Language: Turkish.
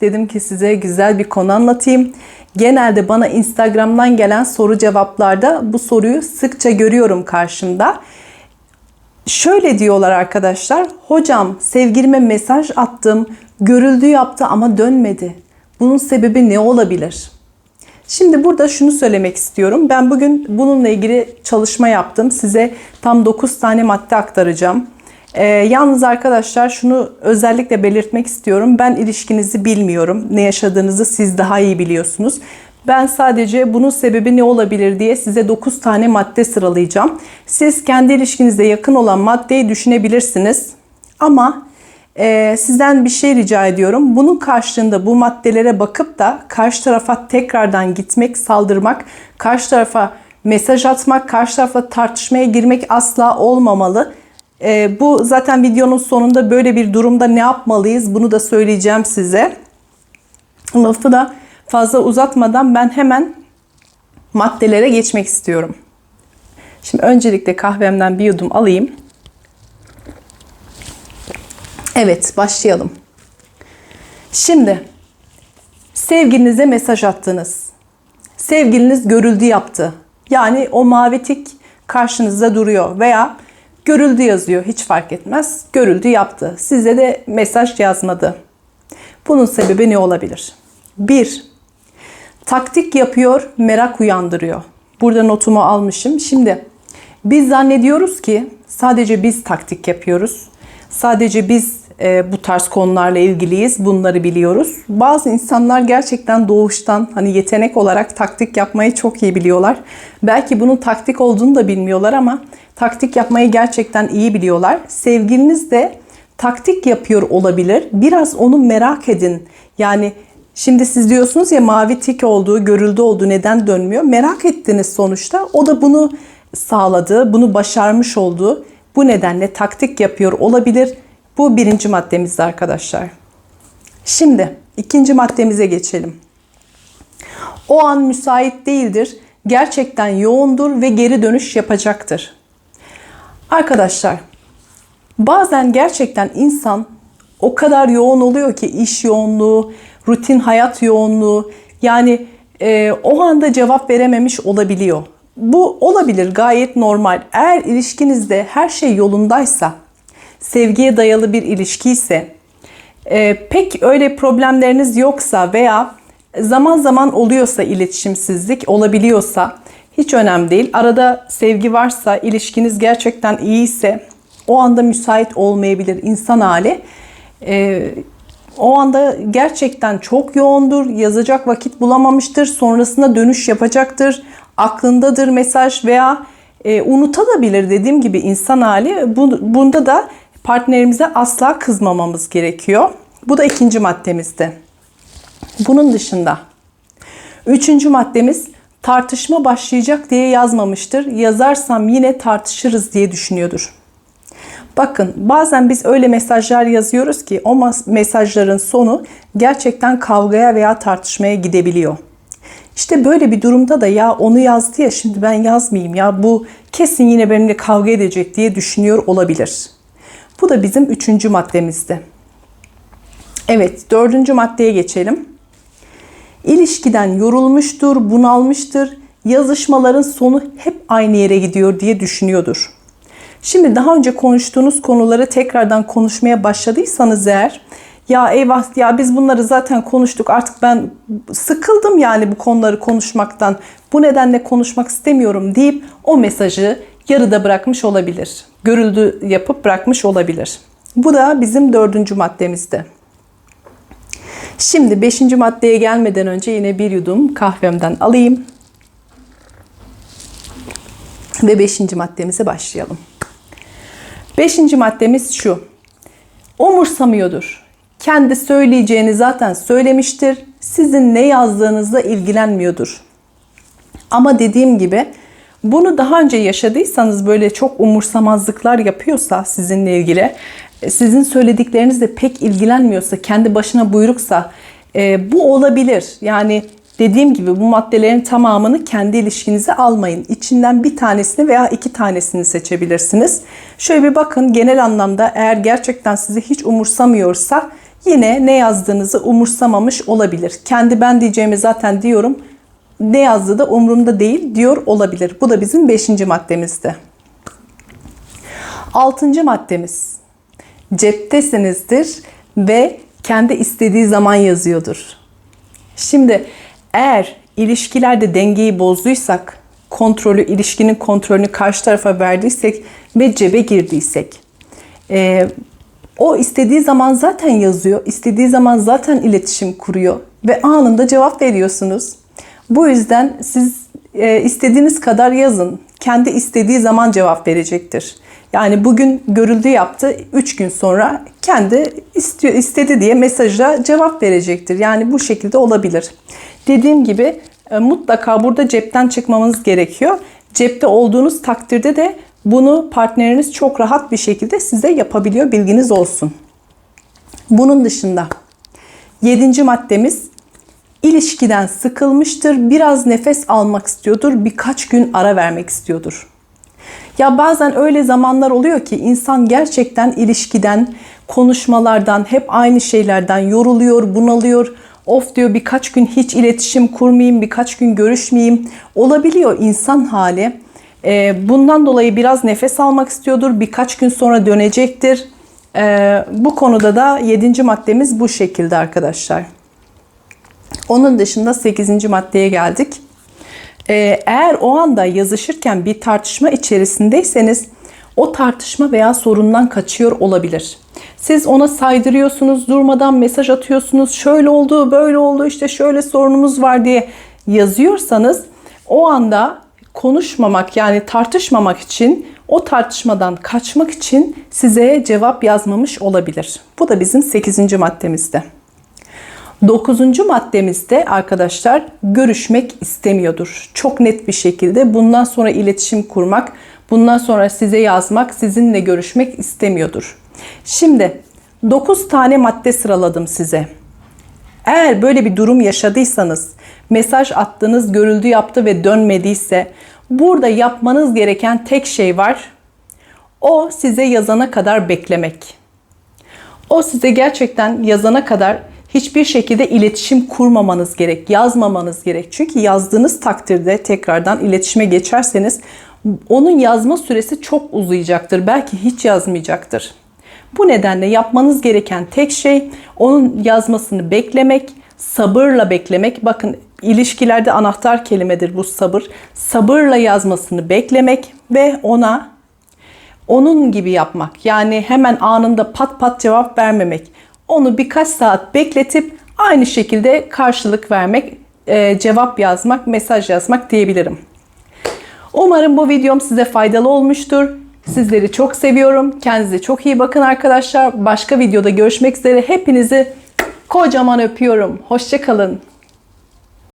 Dedim ki size güzel bir konu anlatayım. Genelde bana Instagram'dan gelen soru cevaplarda bu soruyu sıkça görüyorum karşımda. Şöyle diyorlar arkadaşlar. Hocam sevgilime mesaj attım. Görüldü yaptı ama dönmedi. Bunun sebebi ne olabilir? Şimdi burada şunu söylemek istiyorum. Ben bugün bununla ilgili çalışma yaptım. Size tam 9 tane madde aktaracağım. Ee, yalnız arkadaşlar şunu özellikle belirtmek istiyorum. Ben ilişkinizi bilmiyorum. Ne yaşadığınızı siz daha iyi biliyorsunuz. Ben sadece bunun sebebi ne olabilir diye size 9 tane madde sıralayacağım. Siz kendi ilişkinize yakın olan maddeyi düşünebilirsiniz. Ama e, sizden bir şey rica ediyorum. Bunun karşılığında bu maddelere bakıp da karşı tarafa tekrardan gitmek, saldırmak, karşı tarafa mesaj atmak, karşı tarafa tartışmaya girmek asla olmamalı. E, bu zaten videonun sonunda böyle bir durumda ne yapmalıyız bunu da söyleyeceğim size. Lafı da fazla uzatmadan ben hemen maddelere geçmek istiyorum. Şimdi öncelikle kahvemden bir yudum alayım. Evet, başlayalım. Şimdi sevgilinize mesaj attınız. Sevgiliniz görüldü yaptı. Yani o mavi tik karşınızda duruyor veya görüldü yazıyor hiç fark etmez. Görüldü yaptı. Size de mesaj yazmadı. Bunun sebebi ne olabilir? 1. Taktik yapıyor, merak uyandırıyor. Burada notumu almışım. Şimdi biz zannediyoruz ki sadece biz taktik yapıyoruz. Sadece biz e, bu tarz konularla ilgiliyiz. Bunları biliyoruz. Bazı insanlar gerçekten doğuştan hani yetenek olarak taktik yapmayı çok iyi biliyorlar. Belki bunun taktik olduğunu da bilmiyorlar ama taktik yapmayı gerçekten iyi biliyorlar. Sevgiliniz de taktik yapıyor olabilir. Biraz onu merak edin. Yani Şimdi siz diyorsunuz ya mavi tik olduğu, görüldü olduğu neden dönmüyor? Merak ettiniz sonuçta. O da bunu sağladı, bunu başarmış oldu. Bu nedenle taktik yapıyor olabilir. Bu birinci maddemizdi arkadaşlar. Şimdi ikinci maddemize geçelim. O an müsait değildir. Gerçekten yoğundur ve geri dönüş yapacaktır. Arkadaşlar bazen gerçekten insan o kadar yoğun oluyor ki iş yoğunluğu, rutin hayat yoğunluğu yani e, o anda cevap verememiş olabiliyor. Bu olabilir gayet normal. Eğer ilişkinizde her şey yolundaysa, sevgiye dayalı bir ilişki ise, e, pek öyle problemleriniz yoksa veya zaman zaman oluyorsa iletişimsizlik olabiliyorsa hiç önemli değil. Arada sevgi varsa, ilişkiniz gerçekten iyiyse o anda müsait olmayabilir insan hali. E, o anda gerçekten çok yoğundur, yazacak vakit bulamamıştır, sonrasında dönüş yapacaktır, aklındadır mesaj veya e, unutabilir dediğim gibi insan hali. Bu, bunda da partnerimize asla kızmamamız gerekiyor. Bu da ikinci maddemizde. Bunun dışında üçüncü maddemiz tartışma başlayacak diye yazmamıştır. Yazarsam yine tartışırız diye düşünüyordur. Bakın bazen biz öyle mesajlar yazıyoruz ki o mesajların sonu gerçekten kavgaya veya tartışmaya gidebiliyor. İşte böyle bir durumda da ya onu yazdı ya şimdi ben yazmayayım ya bu kesin yine benimle kavga edecek diye düşünüyor olabilir. Bu da bizim üçüncü maddemizdi. Evet dördüncü maddeye geçelim. İlişkiden yorulmuştur, bunalmıştır, yazışmaların sonu hep aynı yere gidiyor diye düşünüyordur. Şimdi daha önce konuştuğunuz konuları tekrardan konuşmaya başladıysanız eğer ya eyvah ya biz bunları zaten konuştuk artık ben sıkıldım yani bu konuları konuşmaktan bu nedenle konuşmak istemiyorum deyip o mesajı yarıda bırakmış olabilir. Görüldü yapıp bırakmış olabilir. Bu da bizim dördüncü maddemizde. Şimdi beşinci maddeye gelmeden önce yine bir yudum kahvemden alayım. Ve beşinci maddemize başlayalım. Beşinci maddemiz şu. Umursamıyordur. Kendi söyleyeceğini zaten söylemiştir. Sizin ne yazdığınızla ilgilenmiyordur. Ama dediğim gibi bunu daha önce yaşadıysanız böyle çok umursamazlıklar yapıyorsa sizinle ilgili, e, sizin söylediklerinizle pek ilgilenmiyorsa, kendi başına buyruksa e, bu olabilir. Yani Dediğim gibi bu maddelerin tamamını kendi ilişkinize almayın. İçinden bir tanesini veya iki tanesini seçebilirsiniz. Şöyle bir bakın genel anlamda eğer gerçekten sizi hiç umursamıyorsa yine ne yazdığınızı umursamamış olabilir. Kendi ben diyeceğimi zaten diyorum. Ne yazdığı da umurumda değil diyor olabilir. Bu da bizim 5. maddemizde. 6. maddemiz. Ceptesinizdir ve kendi istediği zaman yazıyordur. Şimdi eğer ilişkilerde dengeyi bozduysak, kontrolü, ilişkinin kontrolünü karşı tarafa verdiysek ve cebe girdiysek, e, o istediği zaman zaten yazıyor, istediği zaman zaten iletişim kuruyor ve anında cevap veriyorsunuz. Bu yüzden siz e, istediğiniz kadar yazın. Kendi istediği zaman cevap verecektir. Yani bugün görüldü yaptı, 3 gün sonra kendi istiyor, istedi diye mesaja cevap verecektir. Yani bu şekilde olabilir. Dediğim gibi e, mutlaka burada cepten çıkmamız gerekiyor. Cepte olduğunuz takdirde de bunu partneriniz çok rahat bir şekilde size yapabiliyor. Bilginiz olsun. Bunun dışında yedinci maddemiz ilişkiden sıkılmıştır, biraz nefes almak istiyordur, birkaç gün ara vermek istiyordur. Ya bazen öyle zamanlar oluyor ki insan gerçekten ilişkiden, konuşmalardan, hep aynı şeylerden yoruluyor, bunalıyor. Of diyor birkaç gün hiç iletişim kurmayayım, birkaç gün görüşmeyeyim. Olabiliyor insan hali. Ee, bundan dolayı biraz nefes almak istiyordur. Birkaç gün sonra dönecektir. Ee, bu konuda da 7. maddemiz bu şekilde arkadaşlar. Onun dışında 8. maddeye geldik. Ee, eğer o anda yazışırken bir tartışma içerisindeyseniz o tartışma veya sorundan kaçıyor olabilir. Siz ona saydırıyorsunuz, durmadan mesaj atıyorsunuz. Şöyle oldu, böyle oldu, işte şöyle sorunumuz var diye yazıyorsanız o anda konuşmamak yani tartışmamak için o tartışmadan kaçmak için size cevap yazmamış olabilir. Bu da bizim 8. maddemizde. Dokuzuncu maddemizde arkadaşlar görüşmek istemiyordur. Çok net bir şekilde bundan sonra iletişim kurmak, bundan sonra size yazmak, sizinle görüşmek istemiyordur. Şimdi 9 tane madde sıraladım size. Eğer böyle bir durum yaşadıysanız, mesaj attınız, görüldü yaptı ve dönmediyse burada yapmanız gereken tek şey var. O size yazana kadar beklemek. O size gerçekten yazana kadar hiçbir şekilde iletişim kurmamanız gerek, yazmamanız gerek. Çünkü yazdığınız takdirde tekrardan iletişime geçerseniz onun yazma süresi çok uzayacaktır. Belki hiç yazmayacaktır. Bu nedenle yapmanız gereken tek şey onun yazmasını beklemek, sabırla beklemek. Bakın ilişkilerde anahtar kelimedir bu sabır. Sabırla yazmasını beklemek ve ona onun gibi yapmak. Yani hemen anında pat pat cevap vermemek. Onu birkaç saat bekletip aynı şekilde karşılık vermek, e, cevap yazmak, mesaj yazmak diyebilirim. Umarım bu videom size faydalı olmuştur. Sizleri çok seviyorum. Kendinize çok iyi bakın arkadaşlar. Başka videoda görüşmek üzere. Hepinizi kocaman öpüyorum. Hoşçakalın.